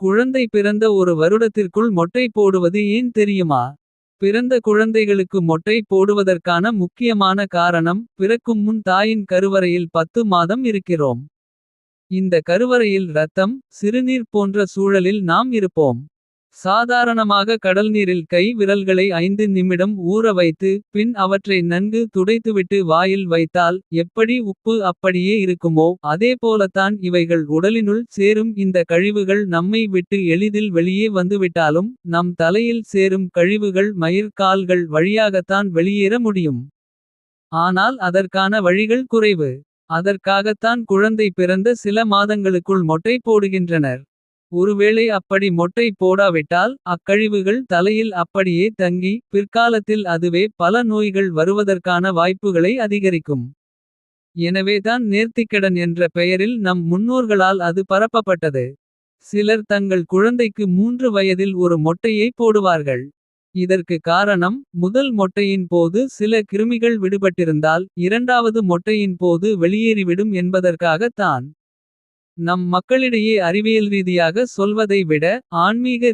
குழந்தை பிறந்த ஒரு வருடத்திற்குள் மொட்டை போடுவது ஏன் தெரியுமா. பிறந்த குழந்தைகளுக்கு மொட்டை போடுவதற்கான முக்கியமான காரணம். பிறக்கும் முன் தாயின் கருவறையில் பத்து மாதம் இருக்கிறோம். இந்த கருவறையில் இரத்தம் சிறுநீர் போன்ற சூழலில் நாம் இருப்போம். சாதாரணமாக கடல்நீரில் கை விரல்களை ஐந்து நிமிடம் ஊற வைத்து. பின் அவற்றை நன்கு துடைத்துவிட்டு வாயில் வைத்தால். எப்படி உப்பு அப்படியே இருக்குமோ அதேபோலத்தான் இவைகள் உடலினுள் சேரும் இந்த கழிவுகள் நம்மை விட்டு எளிதில் வெளியே வந்துவிட்டாலும். நம் தலையில் சேரும் கழிவுகள் மயிர்கால்கள் வழியாகத்தான் வெளியேற முடியும். ஆனால் அதற்கான வழிகள் குறைவு. அதற்காகத்தான் குழந்தை பிறந்த சில மாதங்களுக்குள் மொட்டை போடுகின்றனர். ஒருவேளை அப்படி மொட்டை போடாவிட்டால். அக்கழிவுகள் தலையில் அப்படியே தங்கி. பிற்காலத்தில் அதுவே பல நோய்கள் வருவதற்கான வாய்ப்புகளை அதிகரிக்கும். எனவேதான் நேர்த்திக்கடன் என்ற பெயரில் நம் முன்னோர்களால் அது பரப்பப்பட்டது. சிலர் தங்கள் குழந்தைக்கு மூன்று வயதில் ஒரு மொட்டையை போடுவார்கள். இதற்கு காரணம் முதல் மொட்டையின் போது சில கிருமிகள் விடுபட்டிருந்தால். இரண்டாவது மொட்டையின் போது வெளியேறிவிடும் என்பதற்காகத்தான் நம் மக்களிடையே அறிவியல் ரீதியாக சொல்வதை விட ஆன்மீக